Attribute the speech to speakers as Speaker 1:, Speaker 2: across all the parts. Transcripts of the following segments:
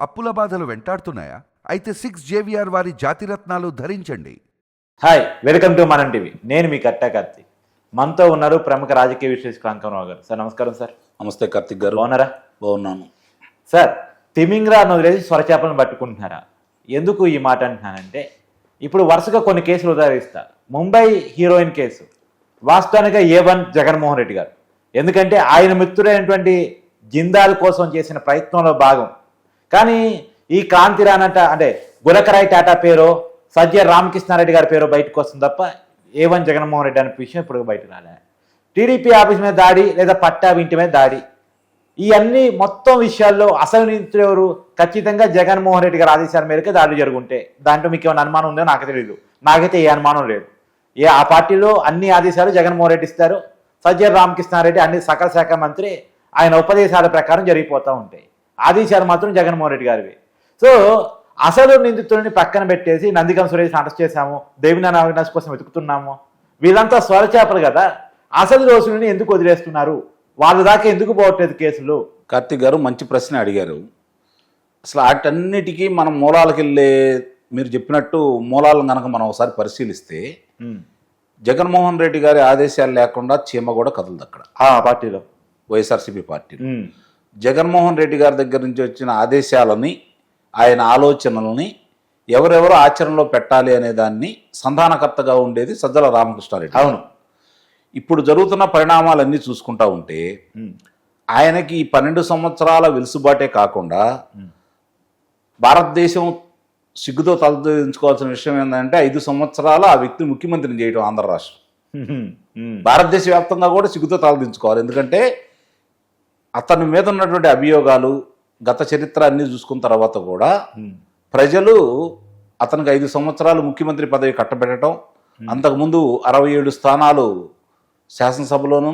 Speaker 1: అప్పుల బాధలు వెంటాడుతున్నాయా? అయితే సిక్స్ జేవిఆర్ వారి జాతిరత్నాలు ధరించండి.
Speaker 2: హాయ్ వెల్కమ్ టు మనం టీవీ నేను మీ కట్టా కార్తి. మనతో ఉన్నారు ప్రముఖ రాజకీయ విశ్లేషకులు అంకమరావు గారు. సార్ నమస్కారం సార్.
Speaker 3: నమస్తే కార్తిక్ గారు.
Speaker 2: బాగున్నారా?
Speaker 3: బాగున్నాను.
Speaker 2: సార్ తిమింగ్రాను వదిలేసి స్వరచేపలను పట్టుకుంటున్నారా? ఎందుకు ఈ మాట అంటున్నానంటే ఇప్పుడు వరుసగా కొన్ని కేసులు ఉదాహరిస్తా. Mumbai heroine case. వాస్తవానికి ఏ వన్ జగన్మోహన్ రెడ్డి గారు. ఎందుకంటే ఆయన మిత్రుడైనటువంటి జిందాల్ కోసం చేసిన ప్రయత్నంలో భాగం కానీ ఈ కాంతి రానట అంటే గులకరాయ్ టాటా పేరో సజ్జ రామకృష్ణారెడ్డి గారి పేరు బయటకు వస్తుంది తప్ప ఏ వన్ జగన్మోహన్ రెడ్డి అనే విషయం ఇప్పుడు బయటకు రాలే. టీడీపీ ఆఫీస్ మీద దాడి లేదా పట్టా ఇంటి మీద దాడి. ఈ అన్ని మొత్తం విషయాల్లో అసలు నిందితుడు ఎవరు? ఖచ్చితంగా జగన్మోహన్ రెడ్డి గారి ఆదేశాల మేరకు దాడులు జరుగుంటే. దాంట్లో మీకు ఏమైనా అనుమానం ఉందో నాకు తెలియదు నాకైతే ఏ అనుమానం లేదు. ఏ ఆ పార్టీలో అన్ని ఆదేశాలు జగన్మోహన్ రెడ్డి ఇస్తారు. సజ్జల రామకృష్ణారెడ్డి అన్ని సకల శాఖ మంత్రి ఆయన ఉపదేశాల ప్రకారం జరిగిపోతూ ఉంటాయి. ఆదేశాలు మాత్రం జగన్మోహన్ రెడ్డి గారివి. సో అసలు నిందితుడిని పక్కన పెట్టేసి నందిగం సురేష్ అరెస్ట్ చేశాము దేవినారాయణ అవినాష్ కోసం వెతుకుతున్నాము. వీళ్ళంతా స్వరచేపలు కదా. అసలు దోషులని ఎందుకు వదిలేస్తున్నారు? వాళ్ళ దాకా ఎందుకు పోవట్లేదు కేసులు?
Speaker 3: కార్తిక్ గారు మంచి ప్రశ్న అడిగారు. అసలు వాటన్నిటికీ మనం మూలాలకు వెళ్ళే మీరు చెప్పినట్టు మూలాలను కనుక మనం ఒకసారి పరిశీలిస్తే జగన్మోహన్ రెడ్డి గారి ఆదేశాలు లేకుండా చీమ కూడా కదలదు అక్కడ
Speaker 2: ఆ పార్టీలో.
Speaker 3: వైఎస్ఆర్సీపీ పార్టీ జగన్మోహన్ రెడ్డి గారి దగ్గర నుంచి వచ్చిన ఆదేశాలని ఆయన ఆలోచనలని ఎవరెవరు ఆచరణలో పెట్టాలి అనే దాన్ని సంధానకర్తగా ఉండేది సజ్జల రామకృష్ణారెడ్డి.
Speaker 2: అవును.
Speaker 3: ఇప్పుడు జరుగుతున్న పరిణామాలన్నీ చూసుకుంటా ఉంటే ఆయనకి ఈ పన్నెండు సంవత్సరాల వెలుసుబాటే కాకుండా భారతదేశం సిగ్గుతో తలదించుకోవాల్సిన విషయం ఏంటంటే ఐదు సంవత్సరాల ఆ వ్యక్తిని ముఖ్యమంత్రిని చేయడం ఆంధ్ర రాష్ట్రం. భారతదేశ వ్యాప్తంగా కూడా సిగ్గుతో తలదించుకోవాలి. ఎందుకంటే అతని మీద ఉన్నటువంటి అభియోగాలు గత చరిత్ర అన్ని చూసుకున్న తర్వాత కూడా ప్రజలు అతనికి ఐదు సంవత్సరాలు ముఖ్యమంత్రి పదవి కట్టబెట్టడం అంతకుముందు అరవై ఏడు స్థానాలు శాసనసభలోనూ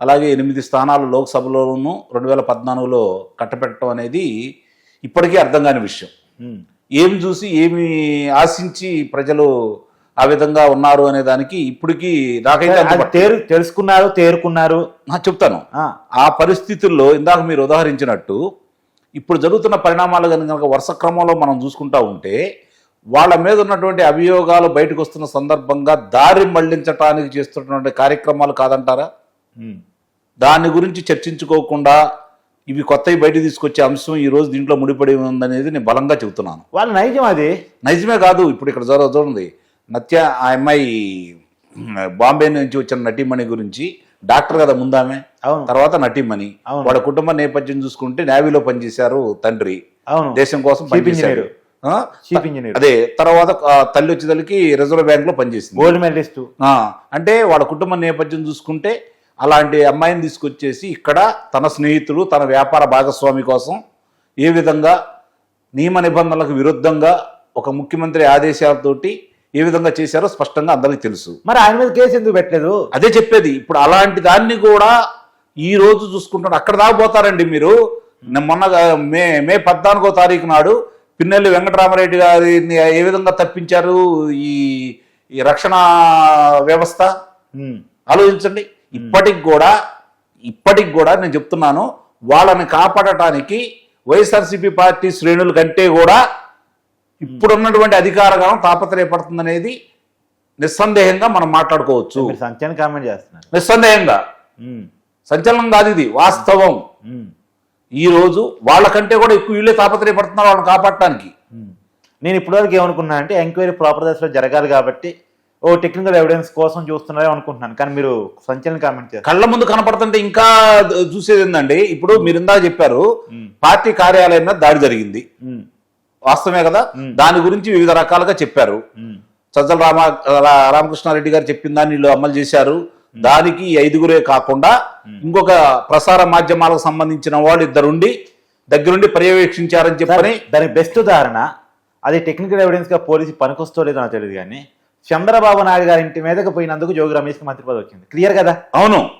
Speaker 3: అలాగే ఎనిమిది స్థానాలు లోక్సభలోనూ రెండు వేల పద్నాలుగులో కట్టబెట్టడం అనేది ఇప్పటికీ అర్థం కాని విషయం. ఏమి చూసి ఏమి ఆశించి ప్రజలు ఆ విధంగా ఉన్నారు అనే దానికి ఇప్పటికీ నాకైతే.
Speaker 2: తేరు తెలుసుకున్నారు తేరుకున్నారు.
Speaker 3: చెప్తాను.
Speaker 2: ఆ,
Speaker 3: పరిస్థితుల్లో ఇందాక మీరు ఉదాహరించినట్టు ఇప్పుడు జరుగుతున్న పరిణామాలు కనుక వరుస క్రమంలో మనం చూసుకుంటా ఉంటే వాళ్ళ మీద ఉన్నటువంటి అభియోగాలు బయటకు వస్తున్న సందర్భంగా దారి మళ్ళించటానికి చేస్తున్నటువంటి కార్యక్రమాలు కాదంటారా? దాని గురించి చర్చించుకోకుండా ఇవి కొత్తవి బయట తీసుకొచ్చే అంశం ఈ రోజు దీంట్లో ముడిపడి ఉందనేది నేను బలంగా చెబుతున్నాను.
Speaker 2: వాళ్ళ నైజం అది.
Speaker 3: నిజమే కాదు ఇప్పుడు ఇక్కడ జర చూడండి నత్య ఆ అమ్మాయి బాంబే నుంచి వచ్చిన నటీమణి గురించి డాక్టర్ కదా ముందామె?
Speaker 2: అవును.
Speaker 3: తర్వాత నటీమణి. వాళ్ళ కుటుంబ నేపథ్యం చూసుకుంటే నేవీలో పనిచేశారు తండ్రి.
Speaker 2: అవును.
Speaker 3: దేశం కోసం పనిచేశారు అదే తర్వాత తల్లి వచ్చేసరికి రిజర్వ్ బ్యాంక్లో పనిచేసింది.
Speaker 2: Gold medalist.
Speaker 3: అంటే వాళ్ళ కుటుంబ నేపథ్యం చూసుకుంటే అలాంటి అమ్మాయిని తీసుకొచ్చేసి ఇక్కడ తన స్నేహితుడు తన వ్యాపార భాగస్వామి కోసం ఏ విధంగా నియమ నిబంధనలకు విరుద్ధంగా ఒక ముఖ్యమంత్రి ఆదేశాలతోటి ఏ విధంగా చేశారో స్పష్టంగా అందరికీ తెలుసు.
Speaker 2: మరి ఆయన మీద కేసు ఎందుకు పెట్టలేదు?
Speaker 3: అదే చెప్పేది. ఇప్పుడు అలాంటి దాన్ని కూడా ఈ రోజు చూసుకుంటాడు అక్కడ దాకా పోతారండి మీరు. మొన్న మే మే పద్నాలుగో తారీఖు నాడు పిన్నెల్లి వెంకటరామరెడ్డి గారిని ఏ విధంగా తప్పించారు? ఈ ఈ రక్షణ వ్యవస్థ? ఆలోచించండి. ఇప్పటికి కూడా ఇప్పటికి కూడా నేను చెప్తున్నాను వాళ్ళని కాపాడటానికి వైఎస్ఆర్సీపీ పార్టీ శ్రేణుల కంటే కూడా ఇప్పుడున్నటువంటి అధికారగానం తాపత్రయపడుతుందనేది నిస్సందేహంగా మనం మాట్లాడుకోవచ్చు.
Speaker 2: సంచలన కామెంట్ చేస్తున్నారు.
Speaker 3: నిస్సందేహంగా. సంచలనం కాదు ఇది వాస్తవం.
Speaker 2: ఉమ్,
Speaker 3: ఈ రోజు వాళ్ళకంటే కూడా ఎక్కువ వీళ్ళే తాపత్రయపడుతున్నారు వాళ్ళని కాపాడటానికి.
Speaker 2: నేను ఇప్పటివరకు ఏమనుకున్నా అంటే ఎంక్వైరీ ప్రాపర్ దశలో జరగాలి కాబట్టి ఓ టెక్నికల్ ఎవిడెన్స్ కోసం చూస్తున్నారో అనుకుంటున్నాను. కానీ మీరు సంచలన కామెంట్ చేస్తారు
Speaker 3: కళ్ళ ముందు కనపడుతుంటే ఇంకా చూసేది ఏందండి? ఇప్పుడు మీరు ఇందాక చెప్పారు పార్టీ కార్యాలయం దాడి జరిగింది. వాస్తవమే కదా. దాని గురించి వివిధ రకాలుగా చెప్పారు. సజ్జల రామ రామకృష్ణారెడ్డి గారు చెప్పిన దాన్ని వీళ్ళు అమలు చేశారు. దానికి ఐదుగురే కాకుండా ఇంకొక ప్రసార మాధ్యమాలకు సంబంధించిన వాళ్ళు ఇద్దరుండి దగ్గరుండి పర్యవేక్షించారని చెప్పని
Speaker 2: దానికి బెస్ట్ ఉదాహరణ అది టెక్నికల్ ఎవిడెన్స్గా పోలీసు పనికొస్తో లేదో నాకు తెలియదు కానీ చంద్రబాబు నాయుడు గారి ఇంటి మీదకి పోయినందుకు జోగి రమేష్కి మంత్రి పదవి వచ్చింది. క్లియర్ కదా?
Speaker 3: అవును.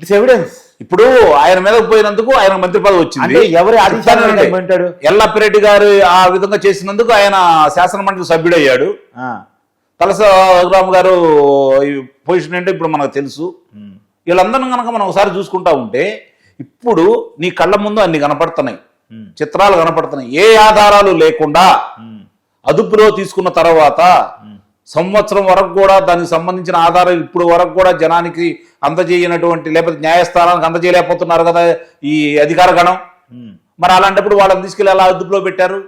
Speaker 2: ఇట్స్ ఎవిడెన్స్
Speaker 3: ఇప్పుడు ఆయన మీదకు పోయినందుకు ఆయన మంత్రి పదవి వచ్చింది.
Speaker 2: ఎవరి ఆదేశాలు?
Speaker 3: ఎల్లప్పిరెడ్డి గారు ఆ విధంగా చేసినందుకు ఆయన శాసనమండలి సభ్యుడయ్యాడు.
Speaker 2: ఆ,
Speaker 3: తలస రఘురామ్ గారు పొజిషన్ ఏంటో ఇప్పుడు మనకు తెలుసు.
Speaker 2: ఉమ్,
Speaker 3: వీళ్ళందరిని కనుక మనం ఒకసారి చూసుకుంటా ఉంటే ఇప్పుడు నీ కళ్ళ ముందు అన్ని కనపడుతున్నాయి. చిత్రాలు కనపడుతున్నాయి. ఏ ఆధారాలు లేకుండా అదుపులో తీసుకున్న తర్వాత సంవత్సరం వరకు కూడా దానికి సంబంధించిన ఆధారం ఇప్పుడు వరకు కూడా జనానికి అందజేయనటువంటి లేకపోతే న్యాయస్థానానికి అందజేయలేకపోతున్నారు కదా ఈ అధికార గణం? మరి అలాంటప్పుడు వాళ్ళని తీసుకెళ్ళి ఎలా అదుపులో పెట్టారు.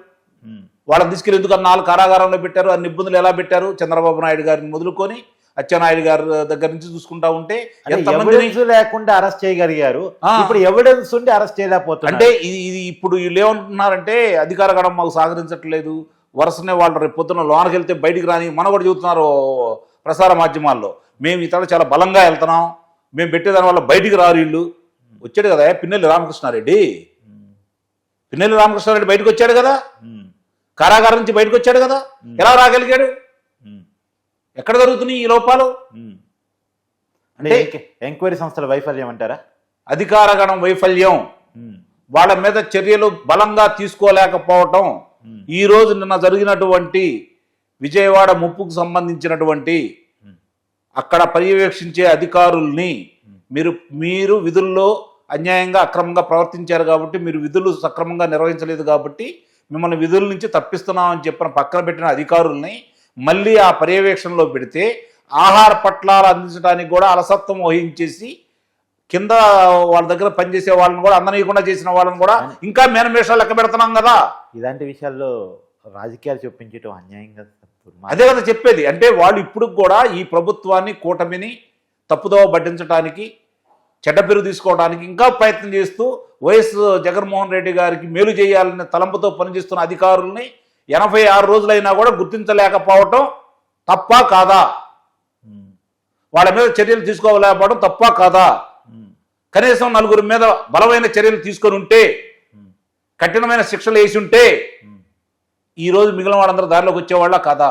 Speaker 3: వాళ్ళని తీసుకెళ్ళి ఎందుకు నాలుగు కారాగారంలో పెట్టారు? అన్ని ఇబ్బందులు ఎలా పెట్టారు? చంద్రబాబు నాయుడు గారిని మొదలుకొని అచ్చెన్నాయుడు గారి దగ్గర నుంచి చూసుకుంటా ఉంటే
Speaker 2: ఎవిడెన్స్ లేకుండా అరెస్ట్ చేయగలిగారు. ఇప్పుడు ఎవిడెన్స్ ఉండి అరెస్ట్ చేయలేకపోతున్నారు.
Speaker 3: అంటే ఇది ఇది ఇప్పుడు వీళ్ళు ఏమంటున్నారంటే అధికార గణం మాకు సహకరించట్లేదు. వరుసనే వాళ్ళు రేపు పొద్దున్న లోనకి వెళ్తే బయటికి రాని మన కూడా చెబుతున్నారు ప్రసార మాధ్యమాల్లో. మేము ఇతర చాలా బలంగా వెళ్తున్నాం. మేము పెట్టేదాని వల్ల బయటికి రారు వీళ్ళు. వచ్చాడు కదా పిన్నెల్లి రామకృష్ణారెడ్డి. పిన్నెల్లి రామకృష్ణారెడ్డి బయటకు వచ్చాడు కదా. కారాగారం నుంచి బయటకు వచ్చాడు కదా. ఎలా రాగలిగాడు? ఎక్కడ జరుగుతున్నాయి ఈ లోపాలు.
Speaker 2: అంటే ఎంక్వ- ఎంక్వైరీ సంస్థల వైఫల్యం అంటారా?
Speaker 3: అధికార గణం వైఫల్యం. వాళ్ళ మీద చర్యలు బలంగా తీసుకోలేకపోవటం. ఈ రోజు నిన్న జరిగినటువంటి విజయవాడ ముప్పుకు సంబంధించినటువంటి అక్కడ పర్యవేక్షించే అధికారుల్ని మీరు మీరు విధుల్లో అన్యాయంగా అక్రమంగా ప్రవర్తించారు కాబట్టి మీరు విధులు సక్రమంగా నిర్వహించలేదు కాబట్టి మిమ్మల్ని విధుల నుంచి తప్పిస్తున్నామని చెప్పిన పక్కన పెట్టిన అధికారుల్ని మళ్ళీ ఆ పర్యవేక్షణలో పెడితే ఆహార పట్లాలు అందించడానికి కూడా అలసత్వం వహించేసి కింద వాళ్ళ దగ్గర పనిచేసే వాళ్ళని కూడా అందనీయకుండా చేసిన వాళ్ళని కూడా ఇంకా మేనమేషాలు లెక్క పెడుతున్నాం కదా.
Speaker 2: ఇలాంటి విషయాల్లో రాజకీయాలు చొప్పించడం అన్యాయంగా దుర్మార్గం.
Speaker 3: అదే కదా చెప్పేది. అంటే వాళ్ళు ఇప్పుడు కూడా ఈ ప్రభుత్వాన్ని కూటమిని తప్పుదోవ పట్టించడానికి చెడ్డ పేరు తీసుకోవడానికి ఇంకా ప్రయత్నం చేస్తూ వైఎస్ జగన్మోహన్ రెడ్డి గారికి మేలు చేయాలనే తలంపుతో పనిచేస్తున్న అధికారుల్ని ఎనభై ఆరు రోజులైనా కూడా గుర్తించలేకపోవటం తప్ప కాదా? వాళ్ళ మీద చర్యలు తీసుకోలేకపోవడం తప్ప కాదా? కనీసం నలుగురి మీద బలమైన చర్యలు తీసుకొని ఉంటే కఠినమైన శిక్షలు వేసి ఉంటే
Speaker 2: ఉమ్,
Speaker 3: ఈ రోజు మిగిలిన వాళ్ళందరూ దారిలోకి వచ్చేవాళ్ళ కాదా.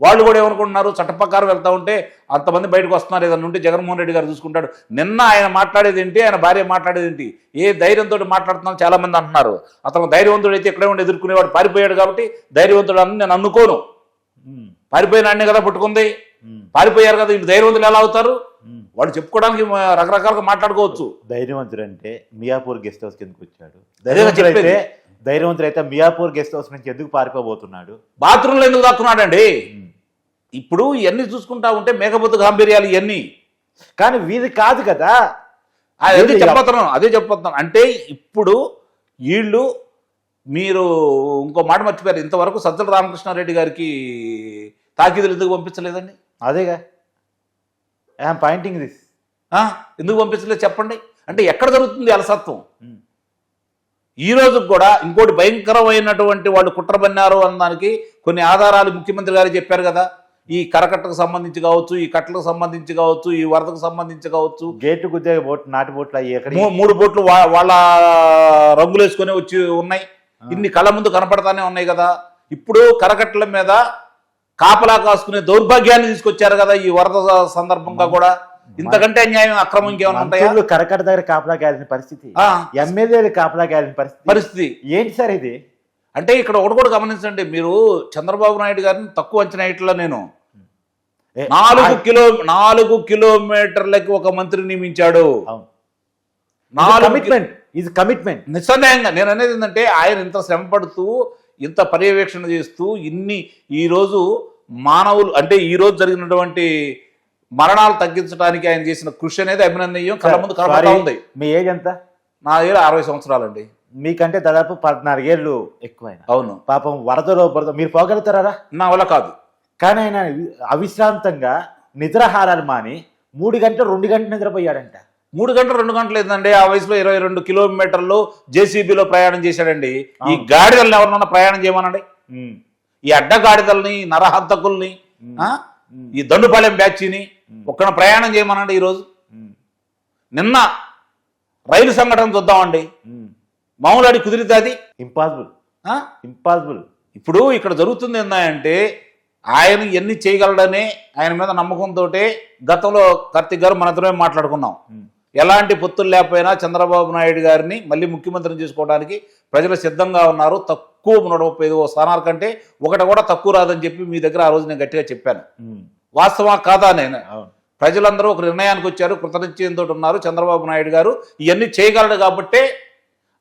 Speaker 3: వాళ్ళు కూడా ఏమనుకుంటున్నారు? చట్టప్రకారం వెళ్తా ఉంటే అంతమంది బయటకు వస్తున్నారు. ఏదన్నా ఉంటే జగన్మోహన్ రెడ్డి గారు చూసుకుంటాడు. నిన్న ఆయన మాట్లాడేది ఏంటి? ఆయన భార్య మాట్లాడేది ఏంటి? ఏ ధైర్యంతో మాట్లాడుతున్నాను చాలా మంది అంటున్నారు. అతను ధైర్యవంతుడు అయితే ఇక్కడే ఉండి ఎదుర్కొనేవాడు పారిపోయాడు కాబట్టి ధైర్యవంతుడు అని నేను అనుకోను. పారిపోయిన అన్నే కదా పట్టుకుంది. పారిపోయారు కదా వీళ్ళు ధైర్యవంతులు ఎలా అవుతారు. వాళ్ళు చెప్పుకోవడానికి రకరకాలుగా మాట్లాడుకోవచ్చు.
Speaker 2: ధైర్యవంతుడు అంటే మియాపూర్ గెస్ట్ హౌస్ కిందకు వచ్చాడు.
Speaker 3: అదే
Speaker 2: ధైర్యవంతుడు అయితే మియాపూర్ గెస్ట్ హౌస్ నుంచి ఎందుకు పారిపోబోతున్నాడు?
Speaker 3: బాత్రూంలో ఎందుకు దాక్కున్నాడండి. ఇప్పుడు ఇవన్నీ చూసుకుంటా ఉంటే మేఘబుద్ధ గాంభీర్యాలు ఇవన్నీ.
Speaker 2: కానీ వీధి కాదు కదా.
Speaker 3: అదే
Speaker 2: ఇది
Speaker 3: చెప్పతున్నాను అదే చెప్పతున్నాను అంటే ఇప్పుడు వీళ్ళు మీరు ఇంకో మాట మర్చిపోయారు. ఇంతవరకు సజ్జల రామకృష్ణారెడ్డి గారికి తాకీదులు ఎందుకు పంపించలేదండి?
Speaker 2: అదేగా. I'm pointing this?
Speaker 3: ఎందుకు పంపించలేదు? చెప్పండి. అంటే ఎక్కడ జరుగుతుంది అలసత్వం? ఈ రోజు కూడా ఇంకోటి భయంకరమైనటువంటి వాళ్ళు కుట్రబన్నారు అన్నదానికి కొన్ని ఆధారాలు ముఖ్యమంత్రి గారు చెప్పారు కదా. ఈ కరకట్టకు సంబంధించి కావచ్చు ఈ కట్టలకు సంబంధించి కావచ్చు ఈ వరదకు సంబంధించి కావచ్చు.
Speaker 2: గేటు గుద్దే బోట్ నాటు బోట్లు అయ్యి
Speaker 3: మూడు బోట్లు వా- వాళ్ళ రంగులు వేసుకొని వచ్చి ఉన్నాయి. ఇన్ని కళ్ళ ముందు కనపడతానే ఉన్నాయి కదా. ఇప్పుడు కరకట్టల మీద కాపలా కాసుకునే దౌర్భాగ్యాన్ని తీసుకొచ్చారు కదా ఈ వరద సందర్భంగా కూడా. ఇంతకంటే అన్యాయం అక్రమం ఇంకేమైనా ఉంటాయా?
Speaker 2: కరకట దగ్గర కాపలా కాయాల్సిన పరిస్థితి. ఎమ్మెల్యేలు కాపలా కాయాల్సిన పరిస్థితి.
Speaker 3: పరిస్థితి.
Speaker 2: ఏంటి సార్ ఇది?
Speaker 3: అంటే ఇక్కడ ఒకటి కూడా గమనించండి మీరు చంద్రబాబు నాయుడు గారిని తక్కువ అంచనా వేయట్లా నేను. నాలుగు కిలో నాలుగు కిలోమీటర్లకి ఒక మంత్రి నియమించాడు.
Speaker 2: కమిట్మెంట్ ఇది కమిట్మెంట్
Speaker 3: నిస్సందేహంగా నేను అనేది ఏంటంటే ఆయన ఇంత శ్రమ పడుతూ ఇంత పర్యవేక్షణ చేస్తూ ఇన్ని ఈరోజు మానవులు అంటే ఈ రోజు జరిగినటువంటి మరణాలు తగ్గించడానికి ఆయన చేసిన కృషి అనేది అభినందనీయం. కళ్ళ ముందు కనబడతా ఉంది.
Speaker 2: మీ ఏజ్ ఎంత?
Speaker 3: నా ఏళ్ళు అరవై సంవత్సరాలండి.
Speaker 2: మీకంటే దాదాపు పద్నాలుగేళ్ళు ఎక్కువైన.
Speaker 3: అవును.
Speaker 2: పాపం వరదలో బురద మీరు పోగలుగుతారా?
Speaker 3: నా వల్ల కాదు.
Speaker 2: కానీ ఆయన అవిశ్రాంతంగా నిద్రాహారాలు మాని మూడు గంటలు రెండు గంటలు నిద్రపోయాడంట.
Speaker 3: మూడు గంటలు రెండు గంటలు ఏంటండి ఆ వయసులో ఇరవై రెండు కిలోమీటర్లు జేసీబీలో ప్రయాణం చేశాడండి. ఈ. గాడిదల్ని ఎవరినన్నా ప్రయాణం చేయమనండి? ఈ అడ్డ గాడిదల్ని నరహంతకుల్ని? ఈ దండుపాలెం బ్యాచ్ని ఒక్కడ ప్రయాణం చేయమనండి ఈరోజు. నిన్న రైలు సంఘటన చూద్దామండి. మామూలు కుదిరితే అది?
Speaker 2: ఇంపాసిబుల్
Speaker 3: ఆ?
Speaker 2: ఇంపాసిబుల్
Speaker 3: ఇప్పుడు ఇక్కడ జరుగుతుంది ఏంటంటే ఆయన ఎన్ని చేయగలడని ఆయన మీద నమ్మకంతో గతంలో కార్తీక్ గారు మనతోనే మాట్లాడుకున్నాం. ఎలాంటి పొత్తులు లేకపోయినా చంద్రబాబు నాయుడు గారిని మళ్ళీ ముఖ్యమంత్రిని చేసుకోవడానికి ప్రజలు సిద్ధంగా ఉన్నారు. తక్కువ నూట ముప్పై ఐదు స్థానాల కంటే ఒకటి కూడా తక్కువ రాదని చెప్పి మీ దగ్గర ఆ రోజు నేను గట్టిగా చెప్పాను. వాస్తవా కాదా నేను? ప్రజలందరూ ఒక నిర్ణయానికి వచ్చారు కృతనిశ్చయంతో ఉన్నారు చంద్రబాబు నాయుడు గారు. ఇవన్నీ చేయగలడు కాబట్టే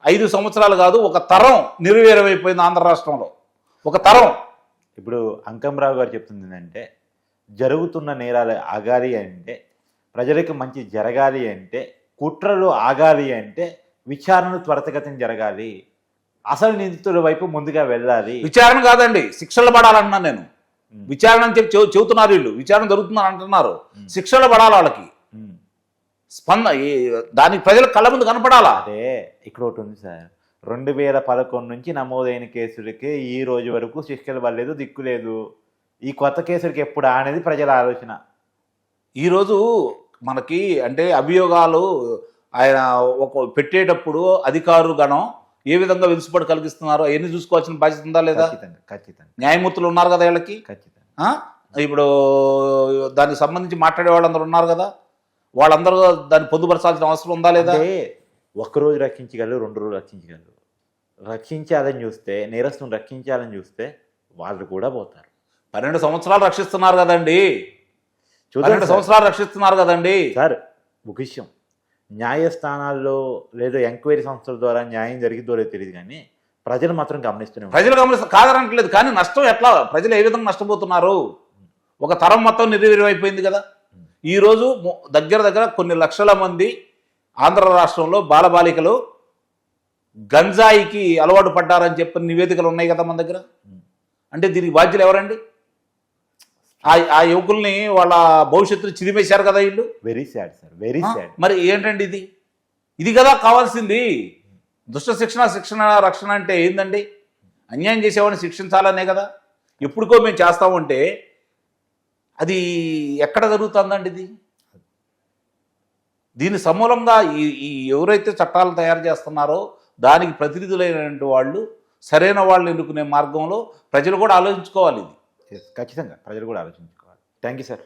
Speaker 3: ఐదు సంవత్సరాలు కాదు ఒక తరం నిర్వీర్యమైపోయింది ఆంధ్ర రాష్ట్రంలో. ఒక తరం.
Speaker 2: ఇప్పుడు అంకంరావు గారు చెప్తుంది ఏంటంటే జరుగుతున్న నేరాలు ఆగాలి అంటే ప్రజలకు మంచి జరగాలి అంటే కుట్రలు ఆగాలి అంటే విచారణ త్వరితగతిన జరగాలి. అసలు నిందితుల వైపు ముందుగా వెళ్ళాలి.
Speaker 3: విచారణ కాదండి శిక్షలు పడాలన్నా నేను. విచారణ అని చెప్పి చెబు- చెబుతున్నారు వీళ్ళు. విచారణ జరుగుతుందని అంటున్నారు. శిక్షలు పడాలి వాళ్ళకి. స్పంద దానికి ప్రజల కళ్ళ ముందు కనపడాలా?
Speaker 2: అదే ఇక్కడ ఒకటి ఉంది సార్. రెండు వేల పదకొండు నుంచి నమోదైన కేసులకి ఈ రోజు వరకు శిక్షలు పడలేదు దిక్కు లేదు. ఈ కొత్త కేసులకి ఎప్పుడు అనేది ప్రజల ఆలోచన.
Speaker 3: ఈరోజు మనకి అంటే అభియోగాలు ఆయన ఒక పెట్టేటప్పుడు అధికారులు గణం ఏ విధంగా వెలుసుబాటు కలిగిస్తున్నారో అవన్నీ చూసుకోవాల్సిన బాధ్యత ఉందా లేదా?
Speaker 2: ఖచ్చితంగా
Speaker 3: న్యాయమూర్తులు ఉన్నారు కదా వీళ్ళకి?
Speaker 2: ఖచ్చితంగా?
Speaker 3: ఇప్పుడు దానికి సంబంధించి మాట్లాడే వాళ్ళందరూ ఉన్నారు కదా? వాళ్ళందరూ దాన్ని పొందుపరచాల్సిన అవసరం ఉందా లేదా?
Speaker 2: ఒక్కరోజు రక్షించగలరు రెండు రోజులు రక్షించగలరు. రక్షించాలని చూస్తే నేరస్తుని రక్షించాలని చూస్తే వాళ్ళు కూడా పోతారు.
Speaker 3: పన్నెండు సంవత్సరాలు రక్షిస్తున్నారు కదండి. పన్నెండు
Speaker 2: సార్.
Speaker 3: సంవత్సరాలు రక్షిస్తున్నారు కదండి.
Speaker 2: సార్ ఒక విషయం. న్యాయస్థానాల్లో లేదా ఎంక్వైరీ సంస్థల ద్వారా న్యాయం జరిగిద్దో లేదో తెలియదు కానీ ప్రజలు మాత్రం గమనిస్తూనే ఉంటారు.
Speaker 3: ప్రజలు గమనిస్తారు కాదనట్లేదు కానీ నష్టం ఎట్లా? ప్రజలు ఏ విధంగా నష్టపోతున్నారు? ఒక తరం మొత్తం నిర్వీర్యమైపోయింది కదా. ఈరోజు దగ్గర దగ్గర కొన్ని లక్షల మంది ఆంధ్ర రాష్ట్రంలో బాలబాలికలు గంజాయికి అలవాటు పడ్డారని చెప్పిన నివేదికలు ఉన్నాయి కదా మన దగ్గర. అంటే దీనికి బాధ్యులు ఎవరండి? ఆ ఆ యువకుల్ని వాళ్ళ భవిష్యత్తును చిదిమేశారు కదా వీళ్ళు?
Speaker 2: Very sad sir very? Sad
Speaker 3: మరి ఏంటండి ఇది? ఇది కదా కావాల్సింది. దుష్ట శిక్షణ శిక్షణ రక్షణ అంటే ఏందండి? అన్యాయం చేసేవాడిని శిక్షించాలనే కదా. ఎప్పుడుకో మేము చేస్తామంటే అది ఎక్కడ జరుగుతుందండి ఇది? దీని సమూలంగా ఈ ఈ ఎవరైతే చట్టాలు తయారు చేస్తున్నారో దానికి ప్రతినిధులైనటువంటి వాళ్ళు సరైన వాళ్ళు ఎన్నుకునే మార్గంలో ప్రజలు కూడా ఆలోచించుకోవాలి ఇది.
Speaker 2: ఖచ్చితంగా ప్రజలు కూడా ఆలోచించుకోవాలి థ్యాంక్ యూ సార్